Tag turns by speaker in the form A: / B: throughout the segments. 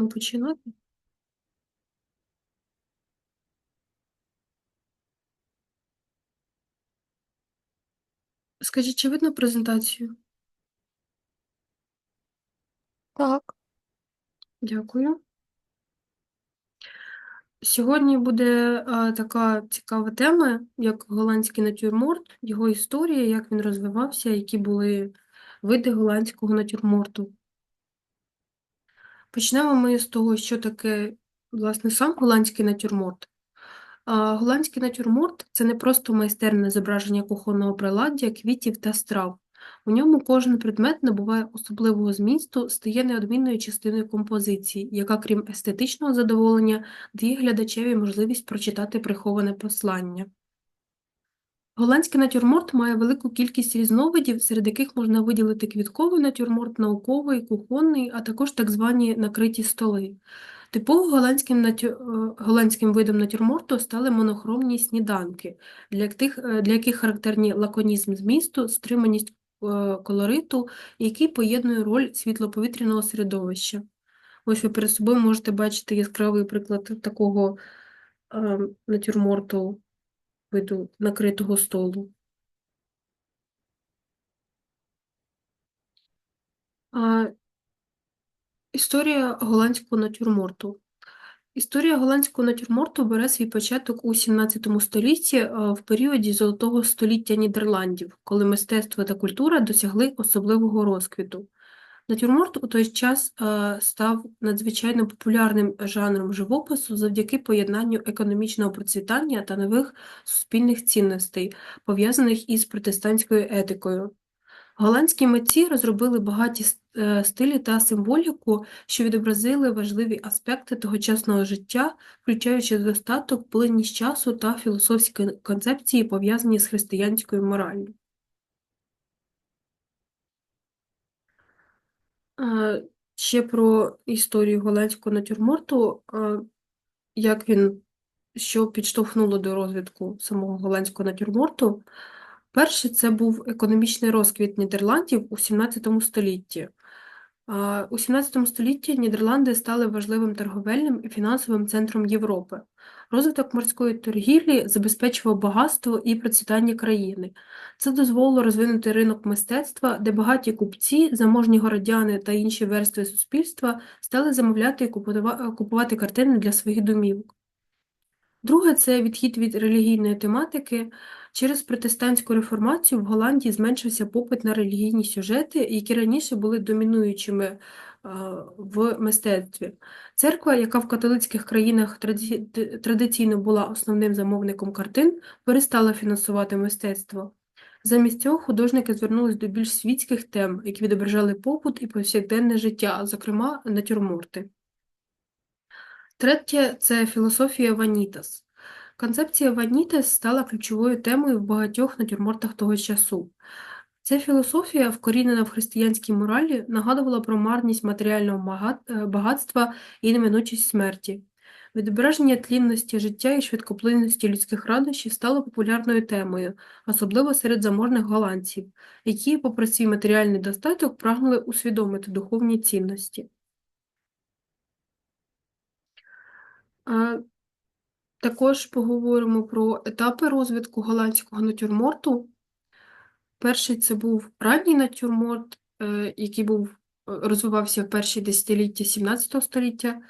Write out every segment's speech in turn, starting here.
A: Можемо починати. Скажіть, чи видно презентацію?
B: Так,
A: Дякую. Сьогодні буде е, така цікава тема, як голландський натюрморт, його історія, як він розвивався, які були види голландського натюрморту. Почнемо ми з того, що таке, власне, сам голландський натюрморт. Голландський натюрморт це не просто майстерне зображення кухонного приладдя, квітів та страв. У ньому кожен предмет набуває особливого змісту, стає неодмінною частиною композиції, яка, крім естетичного задоволення, дає глядачеві можливість прочитати приховане послання. Голландський натюрморт має велику кількість різновидів, серед яких можна виділити квітковий натюрморт, науковий, кухонний, а також так звані накриті столи. Типовим голландським, натю... е, голландським видом натюрморту стали монохромні сніданки, для яких, е, для яких характерні лаконізм змісту, стриманість е, колориту, який поєднує роль світлоповітряного середовища. Ось ви перед собою можете бачити яскравий приклад такого натюрморту виду накритого столу. А, Історія голландського натюрморту. Історія голландського натюрморту бере свій початок у XVII столітті в періоді Золотого століття Нідерландів, коли мистецтво та культура досягли особливого розквіту. Натюрморт у той час став надзвичайно популярним жанром живопису завдяки поєднанню економічного процвітання та нових суспільних цінностей, пов'язаних із протестантською етикою. Голландські митці розробили багаті е, стилі та символіку, що відобразили важливі аспекти тогочасного життя, включаючи достаток, плинність часу та філософські концепції, пов'язані з християнською мораллю. Ще про історію голландського натюрморту, як він, що підштовхнуло до розвитку самого голландського натюрморту. Перше це був економічний розквіт Нідерландів у XVII столітті. У XVII столітті Нідерланди стали важливим торговельним і фінансовим центром Європи. Розвиток морської торгівлі забезпечував багатство і процвітання країни. Це дозволило розвинути ринок мистецтва, де багаті купці, заможні городяни та інші верстви суспільства стали замовляти і купувати картини для своїх домівок. Друге це відхід від релігійної тематики. Через протестантську реформацію в Голландії зменшився попит на релігійні сюжети, які раніше були домінуючими в мистецтві. Церква, яка в католицьких країнах традиційно була основним замовником картин, перестала фінансувати мистецтво. Замість цього художники звернулись до більш світських тем, які відображали побут і повсякденне життя, зокрема натюрморти. Третє це філософія Ванітас. Концепція Ванітас стала ключовою темою в багатьох натюрмортах того часу. Ця філософія, вкорінена в християнській моралі, нагадувала про марність матеріального е, багатства і неминучість смерті. Відображення тлінності життя і швидкоплинності людських радощів стало популярною темою, особливо серед заможних голландців, які, попри свій матеріальний достаток, прагнули усвідомити духовні цінності. Також поговоримо про етапи розвитку голландського натюрморту. Перший це був ранній натюрморт, е, який був, е, розвивався в перші десятиліття XVII століття.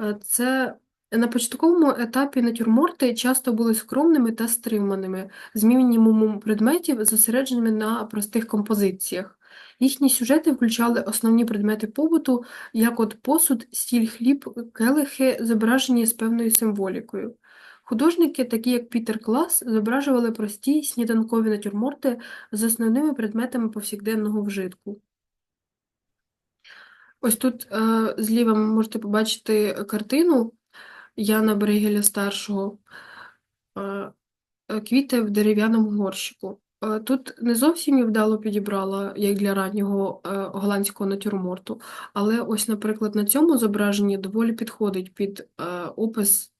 A: Е, це на початковому етапі натюрморти часто були скромними та стриманими, з мінімумом предметів, зосередженими на простих композиціях. Їхні сюжети включали основні предмети побуту, як от посуд, стіль, хліб, келихи, зображені з певною символікою. Художники, такі як Пітер Клас, зображували прості сніданкові натюрморти з основними предметами повсякденного вжитку. Ось тут е, зліва ви можете побачити картину Яна Брегеля старшого е, квіти в дерев'яному горщику. Е, тут не зовсім я вдало підібрала, як для раннього е, голландського натюрморту, але ось, наприклад, на цьому зображенні доволі підходить під е, опис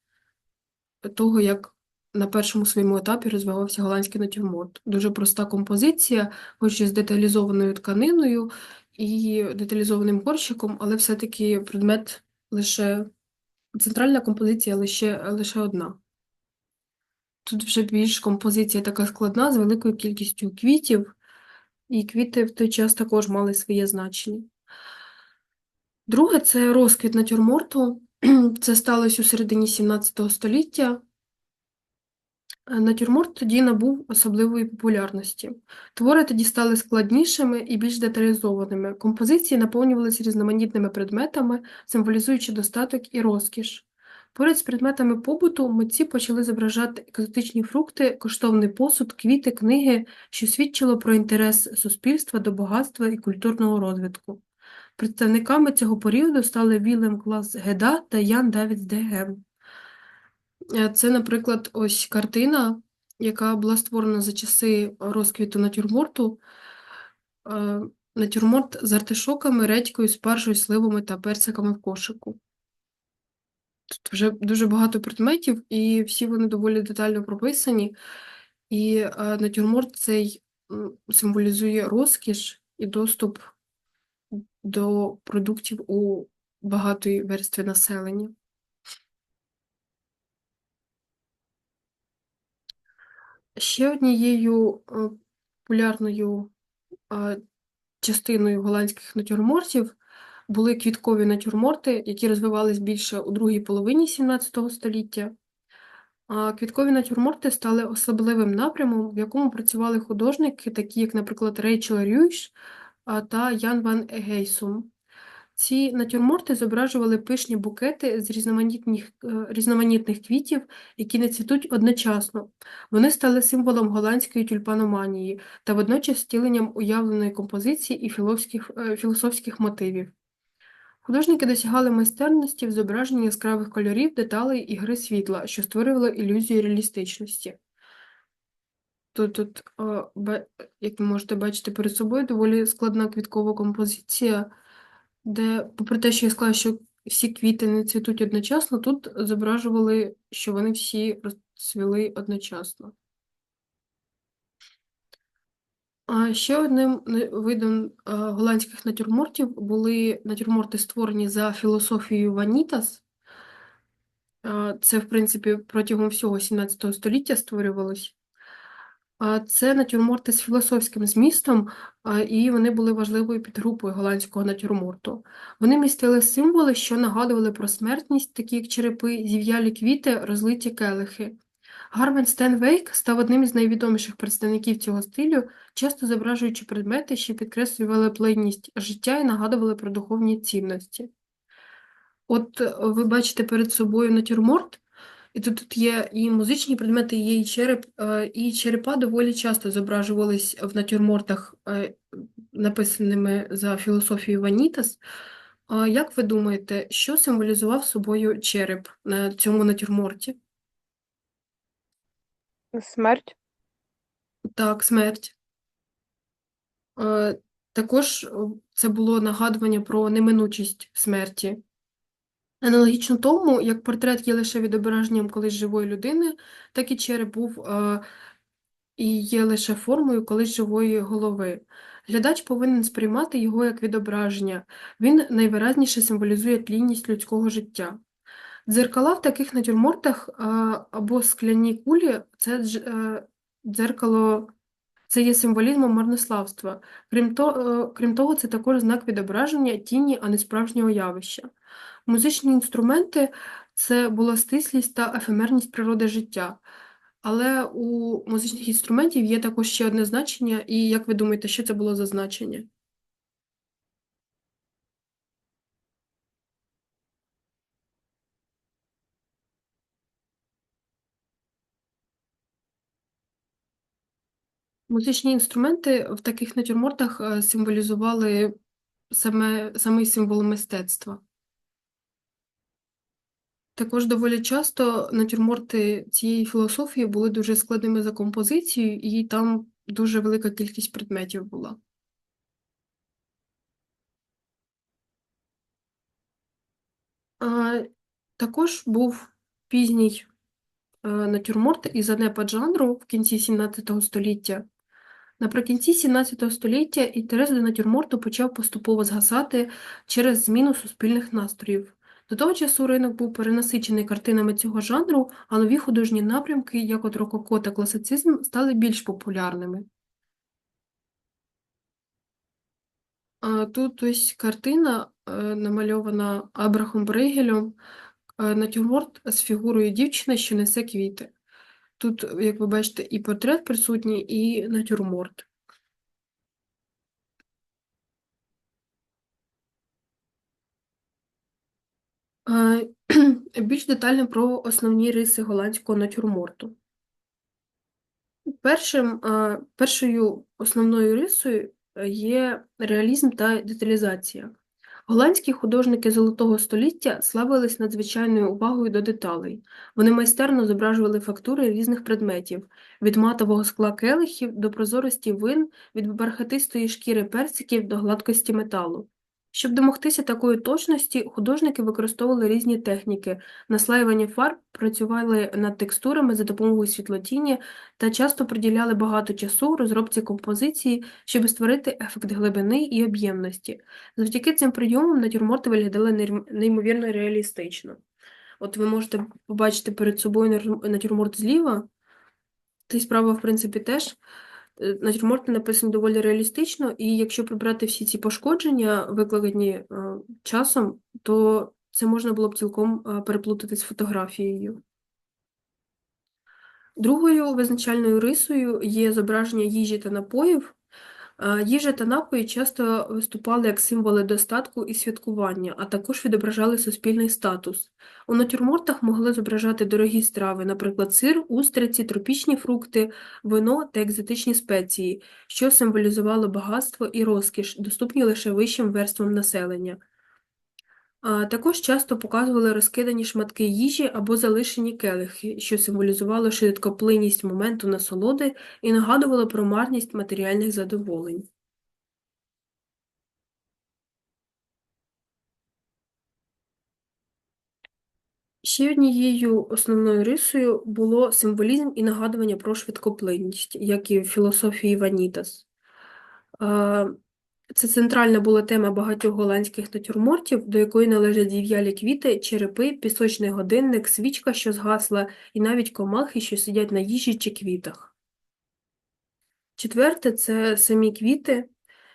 A: того, як на першому своєму етапі розвивався голландський натюрморт. Дуже проста композиція, хоч і з деталізованою тканиною, і деталізованим горщиком, але все-таки предмет лише центральна композиція лише, лише одна. Тут вже більш композиція така складна, з великою кількістю квітів, і квіти в той час також мали своє значення. Друге це розквіт натюрморту. Це сталося у середині 17 століття. Е, Натюрморт тоді набув особливої популярності. Твори тоді стали складнішими і більш деталізованими. Композиції наповнювалися різноманітними предметами, символізуючи достаток і розкіш. Поряд з предметами побуту митці почали зображати екзотичні фрукти, коштовний посуд, квіти, книги, що свідчило про інтерес суспільства до багатства і культурного розвитку. Представниками цього періоду стали Вілем Клас Геда та Ян Давід Дегем. Е, Це, наприклад, ось картина, яка була створена за часи розквіту натюрморту. Е, Натюрморт з артишоками, редькою, спаржею, сливами та персиками в кошику. Тут вже дуже багато предметів, і всі вони доволі детально прописані. І е, натюрморт цей символізує розкіш і доступ до продуктів у багатої верстви населення. Ще однією е, популярною е, частиною голландських натюрмортів були квіткові натюрморти, які розвивались більше у другій половині 17 століття. Квіткові натюрморти стали особливим напрямом, в якому працювали художники, такі як, наприклад, Рейчел Рюйш та Ян Ван Егейсум. Ці натюрморти зображували пишні букети з різноманітних, е, різноманітних квітів, які не цвітуть одночасно. Вони стали символом голландської тюльпаноманії та водночас втіленням уявленої композиції і е, філософських мотивів. Художники досягали майстерності в зображенні яскравих кольорів, деталей і гри світла, що створювало ілюзію реалістичності. Тут, тут як ви можете бачити перед собою, доволі складна квіткова композиція, де, попри те, що я сказала, що всі квіти не цвітуть одночасно, тут зображували, що вони всі розцвіли одночасно. А ще одним видом голландських натюрмортів були натюрморти, створені за філософією Ванітас. Це, в принципі, протягом всього 17 століття створювалось. Це натюрморти з філософським змістом, і вони були важливою підгрупою голландського натюрморту. Вони містили символи, що нагадували про смертність, такі як черепи, зів'ялі квіти, розлиті келихи. Гарвен Стенвейк став одним із найвідоміших представників цього стилю, часто зображуючи предмети, що підкреслювали плинність життя і нагадували про духовні цінності. От е, ви бачите перед собою натюрморт, і тут, тут є і музичні предмети, є і череп, е, і черепа доволі часто зображувались в натюрмортах, е, написаними за філософією Ванітас. Як ви думаєте, що символізував собою череп на цьому натюрморті?
B: Смерть.
A: Так, смерть. Е, Також це було нагадування про неминучість смерті. Аналогічно тому, як портрет є лише відображенням колись живої людини, так і череп був е, і є лише формою колись живої голови. Глядач повинен сприймати його як відображення. Він найвиразніше символізує тлінність людського життя. Дзеркала в таких натюрмортах е, або скляні кулі це дж- е, дзеркало, це є символізмом марнославства. Крім, то, е, крім того, це також знак відображення тіні, а не справжнього явища. Музичні інструменти це була стислість та ефемерність природи життя. Але у музичних інструментів є також ще одне значення, і як ви думаєте, що це було за значення? Музичні інструменти в таких натюрмортах е, символізували саме, самий символ мистецтва. Також доволі часто натюрморти цієї філософії були дуже складними за композицією, і там дуже велика кількість предметів була. А, Також був пізній е, натюрморт і занепад жанру в кінці 17 століття. Наприкінці 17 століття інтерес до натюрморту почав поступово згасати через зміну суспільних настроїв. До того часу ринок був перенасичений картинами цього жанру, а нові художні напрямки, як от рококо та класицизм, стали більш популярними. Тут ось картина, е, намальована Абрахом Брейгелем, е, натюрморт з фігурою дівчини, що несе квіти. Тут, як ви бачите, і портрет присутній, і натюрморт. Е, Більш детально про основні риси голландського натюрморту. Першим, е, першою основною рисою є реалізм та деталізація. Голландські художники Золотого століття славились надзвичайною увагою до деталей. Вони майстерно зображували фактури різних предметів від матового скла келихів до прозорості вин, від бархатистої шкіри персиків до гладкості металу. Щоб домогтися такої точності, художники використовували різні техніки, наслаювання фарб, працювали над текстурами за допомогою світлотіння та часто приділяли багато часу розробці композиції, щоб створити ефект глибини і об'ємності. Завдяки цим прийомам натюрморти виглядали неймовірно реалістично. От ви можете побачити перед собою натюрморт зліва, та й справа, в принципі, теж. Е, натюрморти написані доволі реалістично, і якщо прибрати всі ці пошкодження, викладені е, часом, то це можна було б цілком е, переплутати з фотографією. Другою визначальною рисою є зображення їжі та напоїв. Їжа та напої часто виступали як символи достатку і святкування, а також відображали суспільний статус. У натюрмортах могли зображати дорогі страви, наприклад, сир, устриці, тропічні фрукти, вино та екзотичні спеції, що символізувало багатство і розкіш, доступні лише вищим верствам населення. Також часто показували розкидані шматки їжі або залишені келихи, що символізувало швидкоплинність моменту насолоди і нагадувало про марність матеріальних задоволень. Ще однією основною рисою було символізм і нагадування про швидкоплинність, як і в філософії Ванітас. Це центральна була тема багатьох голландських натюрмортів, до якої належать зів'ялі квіти, черепи, пісочний годинник, свічка, що згасла, і навіть комахи, що сидять на їжі чи квітах. Четверте це самі квіти.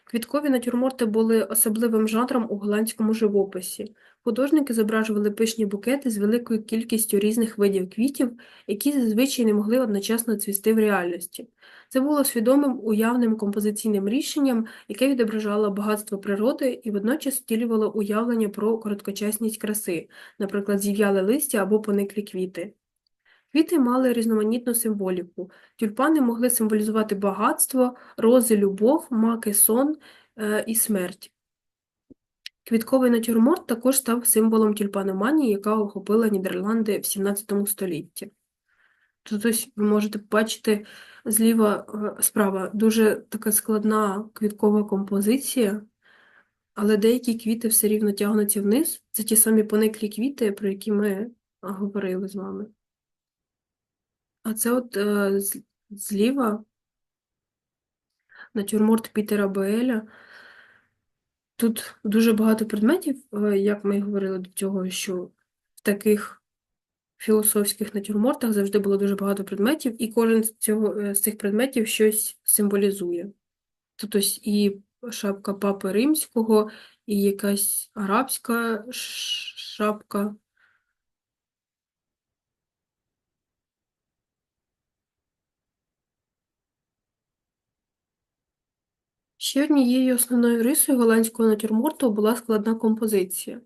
A: Квіткові натюрморти були особливим жанром у голландському живописі. Художники зображували пишні букети з великою кількістю різних видів квітів, які зазвичай не могли одночасно цвісти в реальності. Це було свідомим уявним композиційним рішенням, яке відображало багатство природи і водночас втілювало уявлення про короткочасність краси, наприклад, зів'яли листя або пониклі квіти. Квіти мали різноманітну символіку. Тюльпани могли символізувати багатство, рози, любов, маки, сон е, і смерть. Квітковий натюрморт також став символом тюльпаноманії, яка охопила Нідерланди в 17 столітті. Тут ось ви можете побачити зліва е, справа дуже така складна квіткова композиція, але деякі квіти все рівно тягнуться вниз. Це ті самі пониклі квіти, про які ми говорили з вами. А це от е, зліва натюрморт Пітера Боеля. Тут дуже багато предметів, е, як ми говорили до цього, що в таких філософських натюрмортах завжди було дуже багато предметів, і кожен з, цього, е, з цих предметів щось символізує. Тут ось і шапка папи римського, і якась арабська шапка. Ще однією основною рисою голландського натюрморту була складна композиція.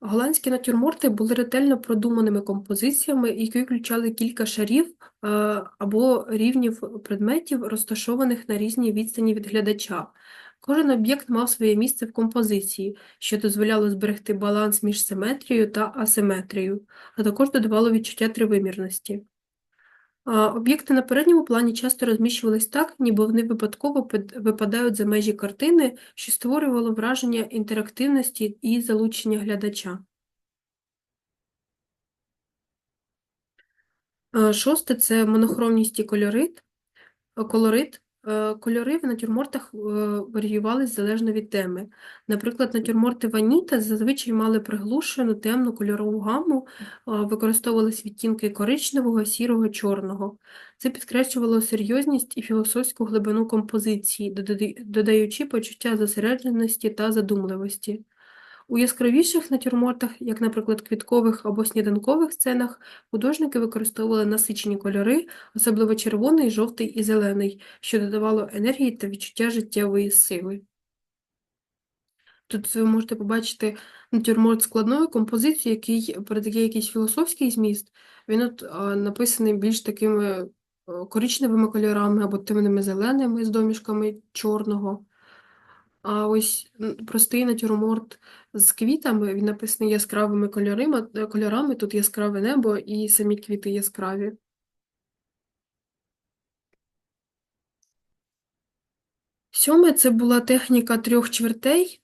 A: Голландські натюрморти були ретельно продуманими композиціями, які включали кілька шарів або рівнів предметів, розташованих на різній відстані від глядача. Кожен об'єкт мав своє місце в композиції, що дозволяло зберегти баланс між симетрією та асиметрією, а також додавало відчуття тривимірності. Об'єкти на передньому плані часто розміщувались так, ніби вони випадково випадають за межі картини, що створювало враження інтерактивності і залучення глядача. Шосте це монохромність і кольорит. колорит. Е, Кольори в натюрмортах варіювалися залежно від теми. Наприклад, натюрморти Ваніта зазвичай мали приглушену темну кольорову гаму, е, використовувались відтінки коричневого, сірого, чорного. Це підкреслювало серйозність і філософську глибину композиції, додаючи почуття зосередженості та задумливості. У яскравіших натюрмортах, як, наприклад, квіткових або сніданкових сценах, художники використовували насичені кольори, особливо червоний, жовтий і зелений, що додавало енергії та відчуття життєвої сили. Тут ви можете побачити натюрморт складною композицією, який передає якийсь філософський зміст. Він от написаний більш такими е, коричневими кольорами або темними зеленими з домішками чорного. А ось простий натюрморт з квітами, він написаний яскравими кольорами, кольорами, тут яскраве небо і самі квіти яскраві. Сьоме це була техніка трьох чвертей.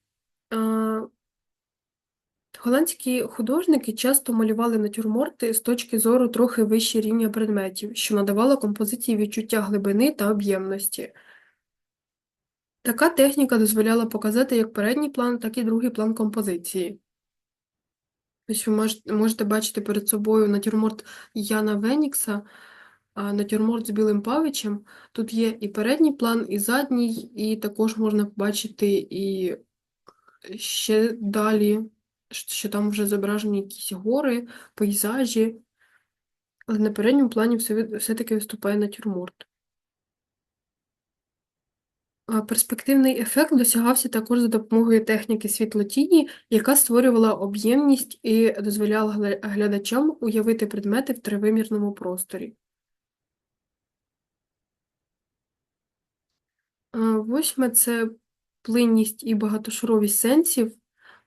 A: Голландські художники часто малювали натюрморти з точки зору трохи вище рівня предметів, що надавало композиції відчуття глибини та об'ємності. Така техніка дозволяла показати як передній план, так і другий план композиції. Ось ви можете, бачити перед собою натюрморт Яна Венікса, натюрморт з білим павичем. Тут є і передній план, і задній, і також можна побачити і ще далі, що там вже зображені якісь гори, пейзажі. Але на передньому плані все, все-таки виступає натюрморт. Перспективний ефект досягався також за допомогою техніки світлотіні, яка створювала об'ємність і дозволяла глядачам уявити предмети в тривимірному просторі. Восьме це плинність і багатошаровість сенсів.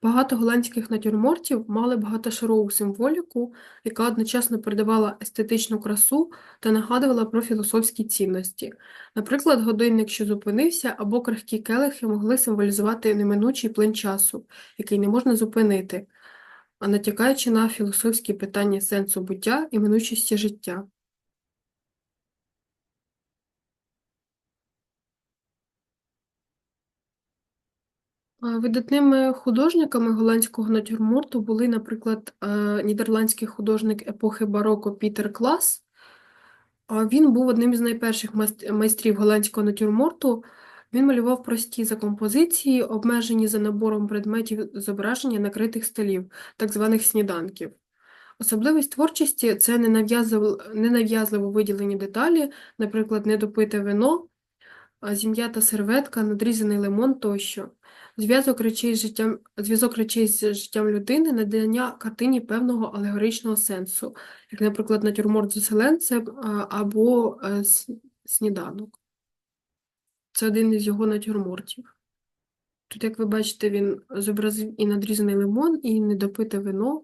A: Багато голландських натюрмортів мали багатошарову символіку, яка одночасно передавала естетичну красу та нагадувала про філософські цінності. Наприклад, годинник, що зупинився, або крихкі келихи могли символізувати неминучий плин часу, який не можна зупинити, а натякаючи на філософські питання сенсу буття і минучості життя. Видатними художниками голландського натюрморту були, наприклад, е, нідерландський художник епохи бароко Пітер Клас. Він був одним із найперших майст- майстрів голландського натюрморту. Він малював прості за композиції, обмежені за набором предметів зображення накритих столів, так званих сніданків. Особливість творчості це ненав'язливо виділені деталі, наприклад, недопите вино, зім'ята серветка, надрізаний лимон тощо. Зв'язок речей з життям, зв'язок речей з життям людини, надання картині певного алегоричного сенсу, як, наприклад, натюрморт з оселенцем або е, сніданок. Це один із його натюрмортів. Тут, як ви бачите, він зобразив і надрізаний лимон, і недопите вино.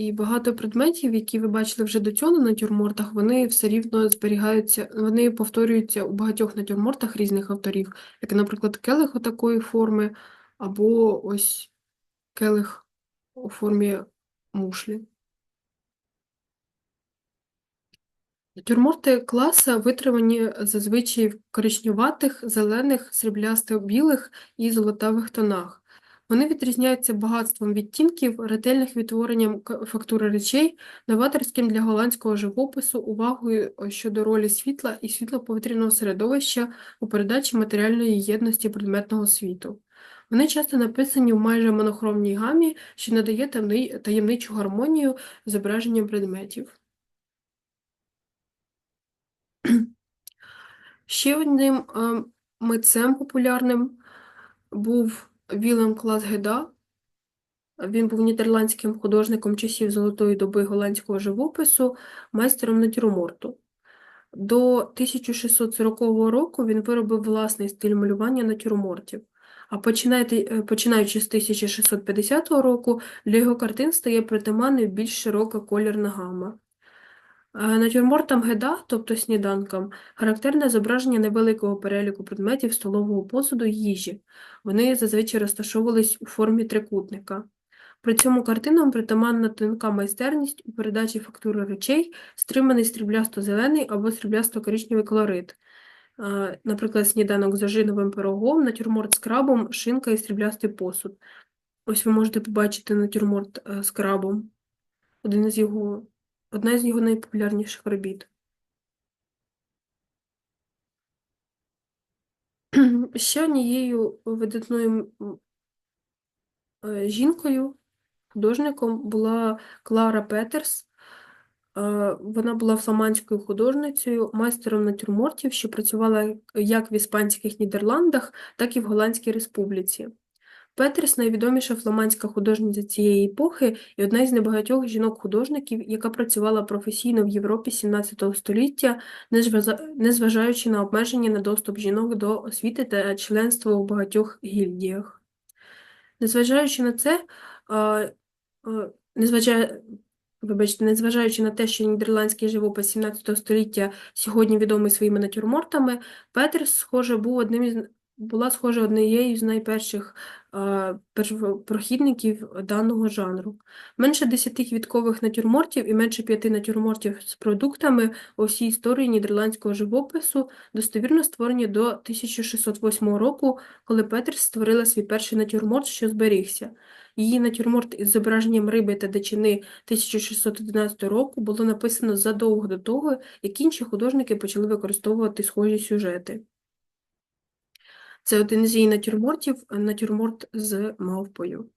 A: І багато предметів, які ви бачили вже до цього на натюрмортах, вони все рівно зберігаються, вони повторюються у багатьох натюрмортах різних авторів, як, наприклад, келих отакої форми, або ось келих у формі мушлі. Натюрморти класа витримані зазвичай в коричневатих, зелених, сріблясто-білих і золотавих тонах. Вони відрізняються багатством відтінків, ретельних відтворенням фактури речей, новаторським для голландського живопису, увагою е, щодо ролі світла і світлоповітряного середовища у передачі матеріальної єдності предметного світу. Вони часто написані в майже монохромній гамі, що надає таємничу гармонію зображенням предметів. Ще одним е, митцем популярним був Вілем Клас Геда. Він був нідерландським художником часів золотої доби голландського живопису, майстером натюрморту. До 1640 року він виробив власний стиль малювання натюрмортів. А починаючи е, починаючи з 1650 року, для його картин стає притаманною більш широка колірна гама. Е, Натюрмортам геда, тобто сніданкам, характерне зображення невеликого переліку предметів столового посуду й їжі. Вони зазвичай розташовувались у формі трикутника. При цьому картинам притаманна тонка майстерність у передачі фактури речей, стриманий сріблясто-зелений або сріблясто-коричневий колорит. Е, Наприклад, сніданок з ожиновим пирогом, натюрморт з крабом, шинка і сріблястий посуд. Ось ви можете побачити натюрморт е, з крабом. Один із його, одна з його найпопулярніших робіт. Ще однією видатною е, жінкою, художником була Клара Петерс. Е, Вона була фламандською художницею, майстером натюрмортів, що працювала як в Іспанських Нідерландах, так і в Голландській Республіці. Петерс найвідоміша фламандська художниця цієї епохи і одна із небагатьох жінок-художників, яка працювала професійно в Європі XVII століття, незважаючи на обмеження на доступ жінок до освіти та членство у багатьох гільдіях. Незважаючи на це, а. Вибачте, незважаючи на те, що нідерландський живопис 17 століття сьогодні відомий своїми натюрмортами, Петерс, схоже, був одним із була схоже однією з найперших а, первопрохідників даного жанру. Менше десяти квіткових натюрмортів і менше п'яти натюрмортів з продуктами у всій історії нідерландського живопису достовірно створені до 1608 року, коли Петерс створила свій перший натюрморт, що зберігся. Її натюрморт із зображенням риби та дичини 1611 року було написано задовго до того, як інші художники почали використовувати схожі сюжети. Це один з її натюрмортів, натюрморт з мавпою.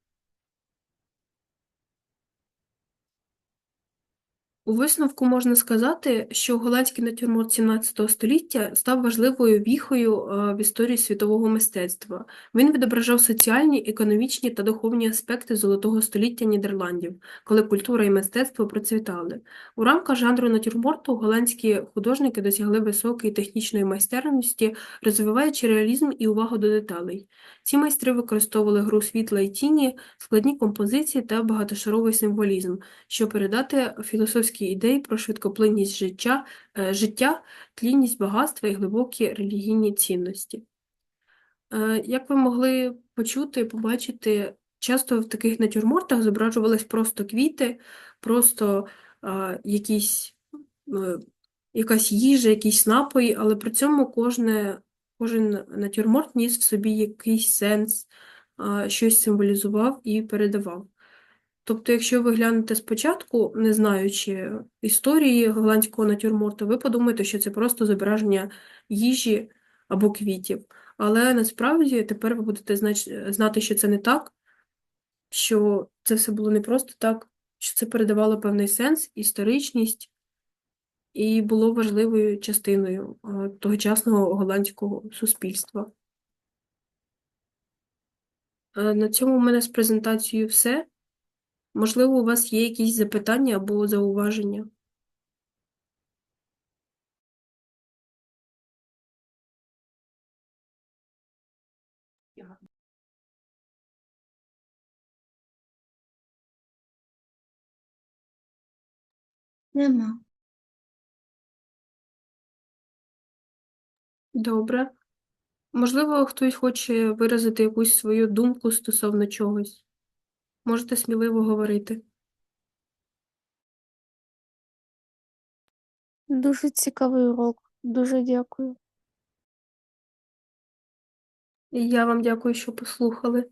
A: У висновку можна сказати, що голландський натюрморт 17 століття став важливою віхою е, в історії світового мистецтва. Він відображав соціальні, економічні та духовні аспекти золотого століття Нідерландів, коли культура і мистецтво процвітали. У рамках жанру натюрморту голландські художники досягли високої технічної майстерності, розвиваючи реалізм і увагу до деталей. Ці майстри використовували гру світла і тіні, складні композиції та багатошаровий символізм, щоб передати філософські ідеї про швидкоплинність життя, е, життя, тлінність багатства і глибокі релігійні цінності. Е, Як ви могли почути побачити, часто в таких натюрмортах зображувались просто квіти, просто е, якісь, якась їжа, якісь напої, але при цьому кожне, кожен натюрморт ніс в собі якийсь сенс, щось символізував і передавав. Тобто, якщо ви глянете спочатку, не знаючи історії голландського натюрморту, ви подумаєте, що це просто зображення їжі або квітів. Але насправді тепер ви будете знати, що це не так, що це все було не просто так, що це передавало певний сенс, історичність і було важливою частиною е, тогочасного голландського суспільства. Е, На цьому в мене з презентацією все. Можливо, у вас є якісь запитання або зауваження?
B: Нема.
A: Добре. Можливо, хтось хоче виразити якусь свою думку стосовно чогось. Можете сміливо говорити.
B: Дуже цікавий урок. Дуже дякую.
A: І я вам дякую, що послухали.